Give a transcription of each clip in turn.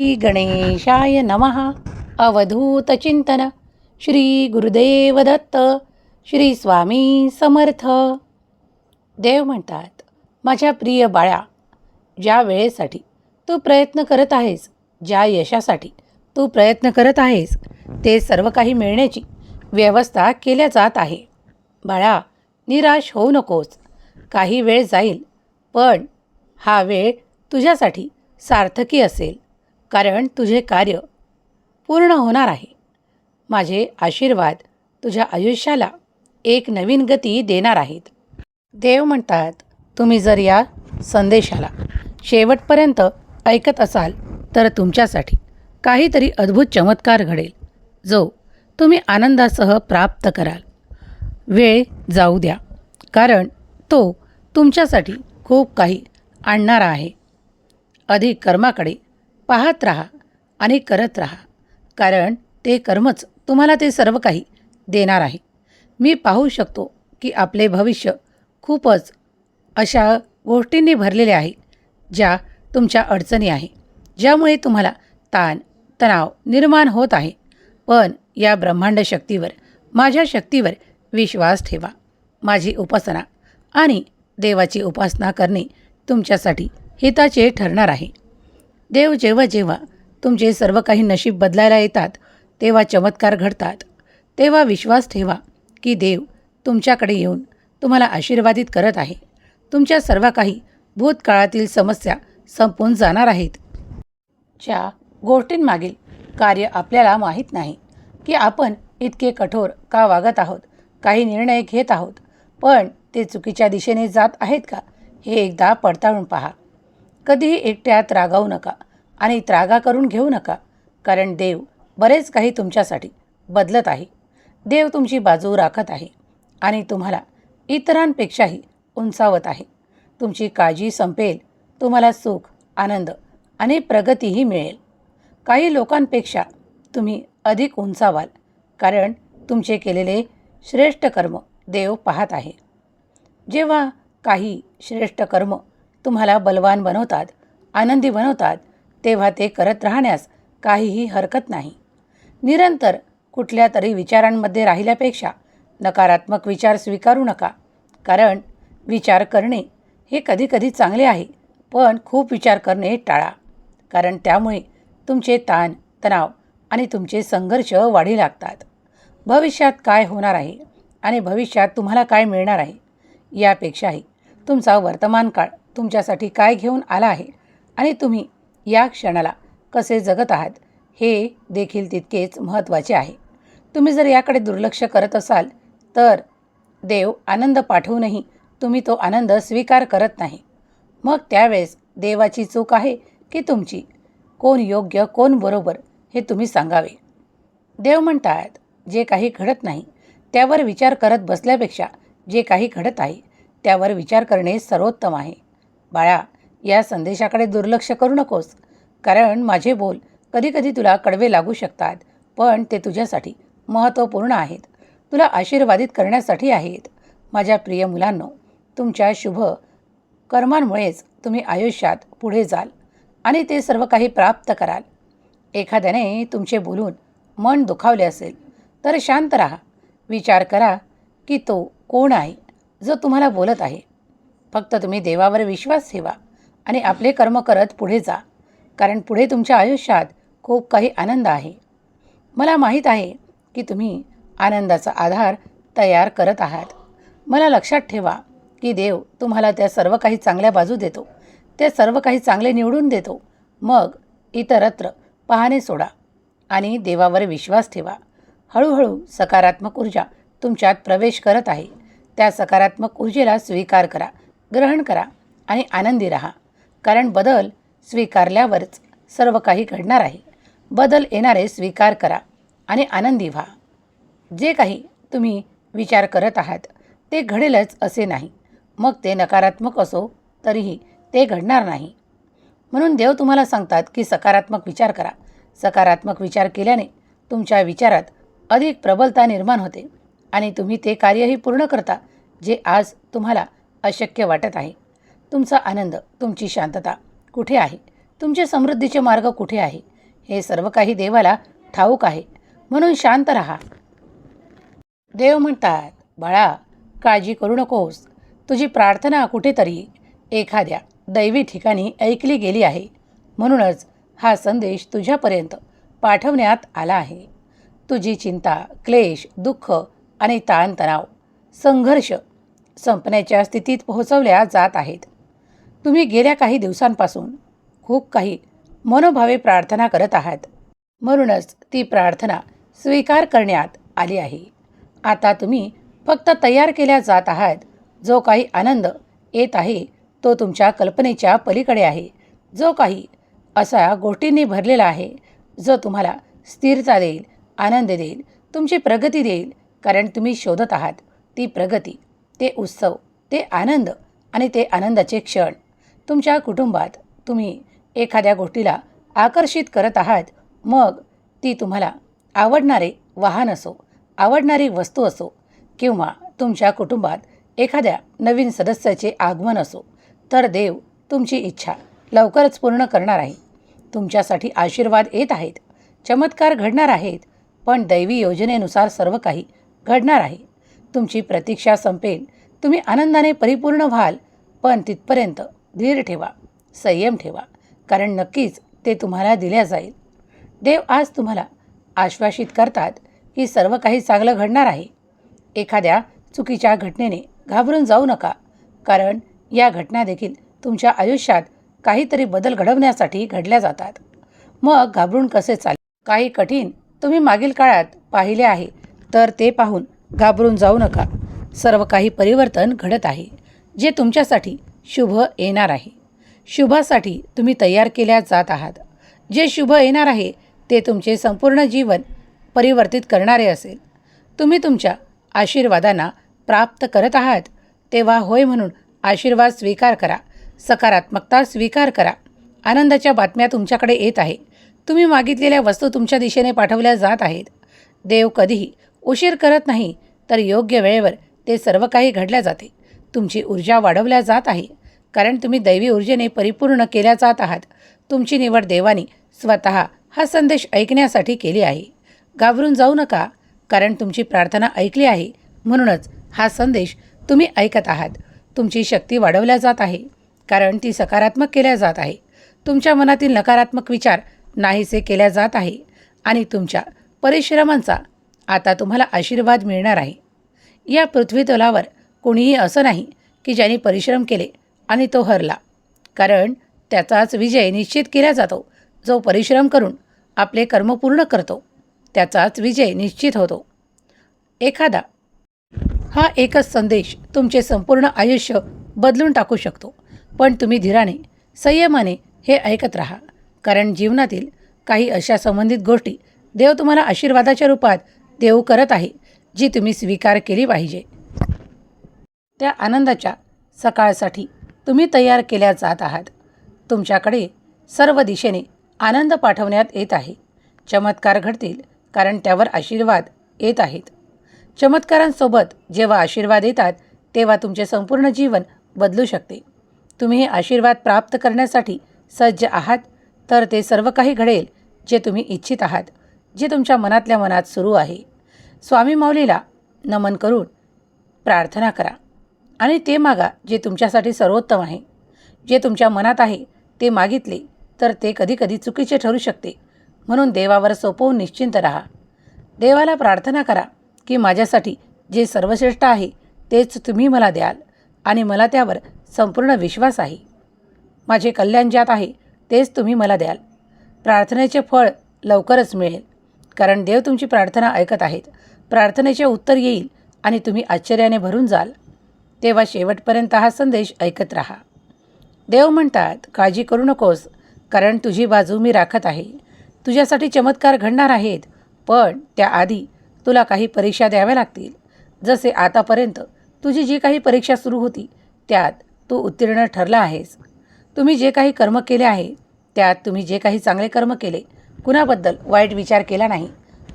श्री गणेशाय नमः अवधूतचिंतन श्री गुरुदेव दत्त। श्री स्वामी समर्थ। देव म्हणतात माझ्या प्रिय बाळा ज्या वेळेसाठी तू प्रयत्न करत आहेस ज्या यशासाठी तू प्रयत्न करत आहेस ते सर्व काही मिळण्याची व्यवस्था केल्या जात आहे. बाळा निराश होऊ नकोस. काही वेळ जाईल पण हा वेळ तुझ्यासाठी सार्थकी असेल. कारण तुझे कार्य पूर्ण होणार आहे. माझे आशीर्वाद तुझ्या आयुष्याला एक नवीन गती देणार आहेत. देव म्हणतात तुम्ही जर या संदेशाला शेवटपर्यंत ऐकत असाल तर तुमच्यासाठी काहीतरी अद्भुत चमत्कार घडेल जो तुम्ही आनंदासह प्राप्त कराल. वेळ जाऊ द्या कारण तो तुमच्यासाठी खूप काही आणणारा आहे. अधिक कर्माकडे पाहत राहा आणि करत राहा. कारण ते कर्मच तुम्हाला ते सर्व काही देणार आहे. मी पाहू शकतो की आपले भविष्य खूपच अशा गोष्टींनी भरलेले आहे ज्या तुमच्या अडचणी आहे ज्यामुळे तुम्हाला ताण तणाव निर्माण होत आहे. पण या ब्रह्मांड शक्तीवर माझ्या शक्तीवर विश्वास ठेवा. माझी उपासना आणि देवाची उपासना करणे तुमच्यासाठी हिताचे ठरणार आहे. देव जेव्हा जेव्हा तुमचे सर्व काही नशीब बदलायला येतात तेव्हा चमत्कार घडतात. तेव्हा विश्वास ठेवा की देव तुमच्याकडे येऊन तुम्हाला आशीर्वादित करत आहे. तुमच्या सर्व काही भूतकाळातील समस्या संपून जाणार आहेत. ज्या गोष्टींमागील कार्य आपल्याला माहीत नाही की आपण इतके कठोर का वागत आहोत काही निर्णय घेत आहोत पण ते चुकीच्या दिशेने जात आहेत का हे एकदा पडताळून पहा. कधीही एकट्यात रागावू नका आणि त्रागा करून घेऊ नका. कारण देव बरेच काही तुमच्यासाठी बदलत आहे. देव तुमची बाजू राखत आहे आणि तुम्हाला इतरांपेक्षाही उंचावत आहे. तुमची काळजी संपेल तुम्हाला सुख आनंद आणि प्रगतीही मिळेल. काही लोकांपेक्षा तुम्ही अधिक उंचावाल कारण तुमचे केलेले श्रेष्ठ कर्म देव पाहत आहे. जेव्हा काही श्रेष्ठ कर्म तुम्हाला बलवान बनवतात आनंदी बनवतात तेव्हा ते करत राहण्यास काहीही हरकत नाही. निरंतर कुठल्या तरी विचारांमध्ये राहिल्यापेक्षा नकारात्मक विचार स्वीकारू नका. कारण विचार करणे हे कधीकधी चांगले आहे पण खूप विचार करणे टाळा. कारण त्यामुळे तुमचे ताण तणाव आणि तुमचे संघर्ष वाढी लागतात. भविष्यात काय होणार आहे आणि भविष्यात तुम्हाला काय मिळणार आहे यापेक्षाही तुमचा वर्तमान काळ तुमच्यासाठी काय घेऊन आला आहे आणि तुम्ही या क्षणाला कसे जगत आहात हे देखील तितकेच महत्त्वाचे आहे. तुम्ही जर याकडे दुर्लक्ष करत असाल तर देव आनंद पाठवूनही तुम्ही तो आनंद स्वीकार करत नाही. मग त्यावेळेस देवाची चूक आहे की तुमची? कोण योग्य कोण बरोबर हे तुम्ही सांगावे. देव म्हणतात जे काही घडत नाही त्यावर विचार करत बसल्यापेक्षा जे काही घडत आहे त्यावर विचार करणे सर्वोत्तम आहे. बाळा या संदेशाकडे दुर्लक्ष करू नकोस. कारण माझे बोल कधीकधी तुला कडवे लागू शकतात पण ते तुझ्यासाठी महत्त्वपूर्ण आहेत. तुला आशीर्वादित करण्यासाठी आहेत. माझ्या प्रिय मुलांनो तुमच्या शुभ कर्मांमुळेच तुम्ही आयुष्यात पुढे जाल आणि ते सर्व काही प्राप्त कराल. एखाद्याने तुमचे बोलून मन दुखावले असेल तर शांत राहा. विचार करा की तो कोण आहे जो तुम्हाला बोलत आहे. फक्त तुम्ही देवावर विश्वास ठेवा आणि आपले कर्म करत पुढे जा कारण पुढे तुमच्या आयुष्यात खूप काही आनंद आहे. मला माहीत आहे की तुम्ही आनंदाचा आधार तयार करत आहात. मला लक्षात ठेवा की देव तुम्हाला त्या सर्व काही चांगल्या बाजू देतो ते सर्व काही चांगले निवडून देतो. मग इतरत्र पाहणे सोडा आणि देवावर विश्वास ठेवा. हळूहळू सकारात्मक ऊर्जा तुमच्यात प्रवेश करत आहे. त्या सकारात्मक ऊर्जेला स्वीकार करा ग्रहण करा आणि आनंदी राहा. कारण बदल स्वीकारल्यावरच सर्व काही घडणार आहे. बदल येणारे स्वीकार करा आणि आनंदी व्हा. जे काही तुम्ही विचार करत आहात ते घडेलच असे नाही. मग ते नकारात्मक असो तरीही ते घडणार नाही. म्हणून देव तुम्हाला सांगतात की सकारात्मक विचार करा. सकारात्मक विचार केल्याने तुमच्या विचारात अधिक प्रबलता निर्माण होते आणि तुम्ही ते कार्यही पूर्ण करता जे आज तुम्हाला अशक्य वाटत आहे. तुमचा आनंद तुमची शांतता कुठे आहे? तुमचे समृद्धीचे मार्ग कुठे आहे? हे सर्व काही देवाला ठाऊक आहे. म्हणून शांत राहा. देव म्हणतात बाळा काळजी करू नकोस. तुझी प्रार्थना कुठेतरी एखाद्या दैवी ठिकाणी ऐकली गेली आहे. म्हणूनच हा संदेश तुझ्यापर्यंत पाठवण्यात आला आहे. तुझी चिंता क्लेश दुःख आणि ताणतणाव संघर्ष संपण्याच्या स्थितीत पोहोचवल्या जात आहेत. तुम्ही गेल्या काही दिवसांपासून खूप काही मनोभावे प्रार्थना करत आहात. म्हणूनच ती प्रार्थना स्वीकार करण्यात आली आहे. आता तुम्ही फक्त तयार केल्या जात आहात. जो काही आनंद येत आहे तो तुमच्या कल्पनेच्या पलीकडे आहे. जो काही असा गोष्टींनी भरलेला आहे जो तुम्हाला स्थिरता देईल आनंद देईल तुमची प्रगती देईल कारण तुम्ही शोधत आहात ती प्रगती ते उत्सव ते आनंद आणि ते आनंदाचे क्षण. तुमच्या कुटुंबात तुम्ही एखाद्या गोष्टीला आकर्षित करत आहात मग ती तुम्हाला आवडणारे वाहन असो आवडणारी वस्तू असो किंवा तुमच्या कुटुंबात एखाद्या नवीन सदस्याचे आगमन असो तर देव तुमची इच्छा लवकरच पूर्ण करणार आहे. तुमच्यासाठी आशीर्वाद येत आहेत चमत्कार घडणार आहेत पण दैवी योजनेनुसार सर्व काही घडणार आहे. तुमची प्रतीक्षा संपेल. तुम्ही आनंदाने परिपूर्ण व्हाल पण तिथपर्यंत धीर ठेवा संयम ठेवा कारण नक्कीच ते तुम्हाला दिल्या जाईल. देव आज तुम्हाला आश्वासित करतात की सर्व काही चांगलं घडणार आहे. एखाद्या चुकीच्या घटनेने घाबरून जाऊ नका कारण या घटना देखील तुमच्या आयुष्यात काहीतरी बदल घडवण्यासाठी घडल्या जातात. मग घाबरून कसे चालेल? काही कठीण तुम्ही मागील काळात पाहिले आहे तर ते पाहून घाबरून जाऊ नका. सर्व काही परिवर्तन घडत आहे. जे तुमच्यासाठी शुभ येणार आहे. शुभासाठी तुम्ही तयार केल्या जात आहात. जे शुभ येणार आहे ते तुमचे संपूर्ण जीवन परिवर्तित करणारे असेल. तुम्ही तुमच्या आशीर्वादांना प्राप्त करत आहात तेव्हा होय म्हणून आशीर्वाद स्वीकार करा. सकारात्मकता स्वीकार करा. आनंदाच्या बातम्या तुमच्याकडे येत आहे तुम्ही मागितलेल्या वस्तू तुमच्या दिशेने पाठवल्या जात आहेत. देव कधीही उशीर करत नाही तर योग्य वेळेवर ते सर्व काही घडल्या जाते. तुमची ऊर्जा वाढवल्या जात आहे. कारण तुम्ही दैवी ऊर्जेने परिपूर्ण केल्या जात आहात. तुमची निवड देवानी स्वतः हा संदेश ऐकण्यासाठी केली आहे. घाबरून जाऊ नका कारण तुमची प्रार्थना ऐकली आहे. म्हणूनच हा संदेश तुम्ही ऐकत आहात. तुमची शक्ती वाढवल्या जात आहे कारण ती सकारात्मक केल्या जात आहे. तुमच्या मनातील नकारात्मक विचार नाहीसे केल्या जात आहे आणि तुमच्या परिश्रमांचा आता तुम्हाला आशीर्वाद मिळणार आहे. या पृथ्वीतलावर कोणीही असं नाही की ज्याने परिश्रम केले आणि तो हरला. कारण त्याचाच विजय निश्चित केला जातो. जो परिश्रम करून आपले कर्म पूर्ण करतो त्याचाच विजय निश्चित होतो. एखादा हा एकच संदेश तुमचे संपूर्ण आयुष्य बदलून टाकू शकतो. पण तुम्ही धीराने संयमाने हे ऐकत राहा. कारण जीवनातील काही अशा संबंधित गोष्टी देव तुम्हाला आशीर्वादाच्या रूपात देऊ करत आहे जी तुम्ही स्वीकार केली पाहिजे. त्या आनंदाच्या सकाळसाठी तुम्ही तयार केल्या जात आहात. तुमच्याकडे सर्व दिशेने आनंद पाठवण्यात येत आहे. चमत्कार घडतील कारण त्यावर आशीर्वाद येत आहेत. चमत्कारांसोबत जेव्हा आशीर्वाद येतात तेव्हा तुमचे संपूर्ण जीवन बदलू शकते. तुम्ही हे आशीर्वाद प्राप्त करण्यासाठी सज्ज आहात तर ते सर्व काही घडेल जे तुम्ही इच्छित आहात जे तुमच्या मनातल्या मनात सुरू आहे. स्वामी माऊलीला नमन करून प्रार्थना करा. आणि ते मागा जे तुमच्यासाठी सर्वोत्तम आहे. जे तुमच्या मनात आहे ते मागितले तर ते कधीकधी चुकीचे ठरू शकते. म्हणून देवावर सोपवून निश्चिंत राहा. देवाला प्रार्थना करा की माझ्यासाठी जे सर्वश्रेष्ठ आहे तेच तुम्ही मला द्याल आणि मला त्यावर संपूर्ण विश्वास आहे. माझे कल्याण ज्यात आहे तेच तुम्ही मला द्याल. प्रार्थनेचे फळ लवकरच मिळेल. कारण देव तुमची प्रार्थना ऐकत आहेत. प्रार्थनेचे उत्तर येईल आणि तुम्ही आश्चर्याने भरून जाल. तेव्हा शेवटपर्यंत हा संदेश ऐकत राहा. देव म्हणतात काळजी करू नकोस कारण तुझी बाजू मी राखत आहे. तुझ्यासाठी चमत्कार घडणार आहेत पण त्याआधी तुला काही परीक्षा द्याव्या लागतील. जसे आतापर्यंत तुझी जी काही परीक्षा सुरू होती त्यात तू उत्तीर्ण ठरला आहेस. तुम्ही जे काही कर्म केले आहे त्यात तुम्ही जे काही चांगले कर्म केले कुणाबद्दल वाईट विचार केला नाही?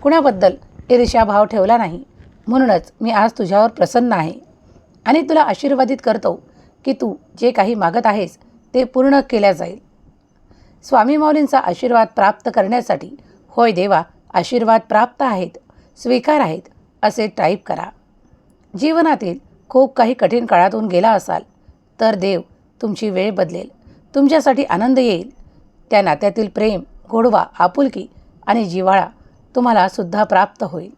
कुणाबद्दल ईर्ष्याभाव ठेवला नाही? म्हणूनच मी आज तुझ्यावर प्रसन्न आहे. आणि तुला आशीर्वादित करतो की तू जे काही मागत आहेस ते पूर्ण केल्या जाईल. स्वामी माऊलींचा आशीर्वाद प्राप्त करण्यासाठी होय देवा आशीर्वाद प्राप्त आहेत स्वीकार आहेत असे टाईप करा. जीवनातील खूप काही कठीण काळातून गेला असाल तर देव तुमची वेळ बदलेल. तुमच्यासाठी आनंद येईल. त्या नात्यातील प्रेम गोडवा आपुलकी आणि जिव्हाळा तुम्हाला सुद्धा प्राप्त होईल.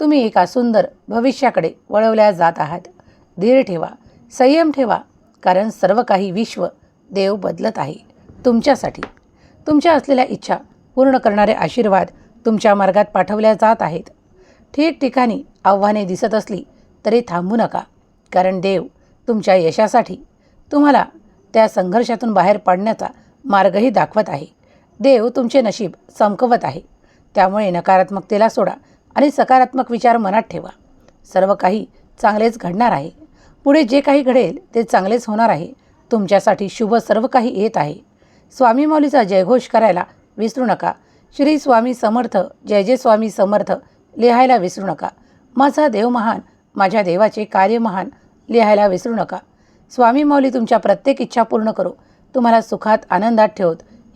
तुम्ही एका सुंदर भविष्याकडे वळवल्या जात आहात. धीर ठेवा संयम ठेवा कारण सर्व काही विश्व देव बदलत आहे तुमच्यासाठी. तुमच्या असलेल्या इच्छा पूर्ण करणारे आशीर्वाद तुमच्या मार्गात पाठवल्या जात आहेत. ठिकठिकाणी आव्हाने दिसत असली तरी थांबू नका कारण देव तुमच्या यशासाठी तुम्हाला त्या संघर्षातून बाहेर पडण्याचा मार्गही दाखवत आहे. देव तुमचे नशीब चमकवत आहे. त्यामुळे नकारात्मकतेला सोडा आणि सकारात्मक विचार मनात ठेवा. सर्व काही चांगलेच घडणार आहे. पुढे जे काही घडेल ते चांगलेच होणार आहे. तुमच्यासाठी शुभ सर्व काही येत आहे. स्वामी मौलीचा जयघोष करायला विसरू नका. श्री स्वामी समर्थ जय जय स्वामी समर्थ लिहायला विसरू नका. माझा देव महान माझ्या देवाचे कार्य महान लिहायला विसरू नका. स्वामी मौली तुमच्या प्रत्येक इच्छा पूर्ण करो. तुम्हाला सुखात आनंदात ठेवत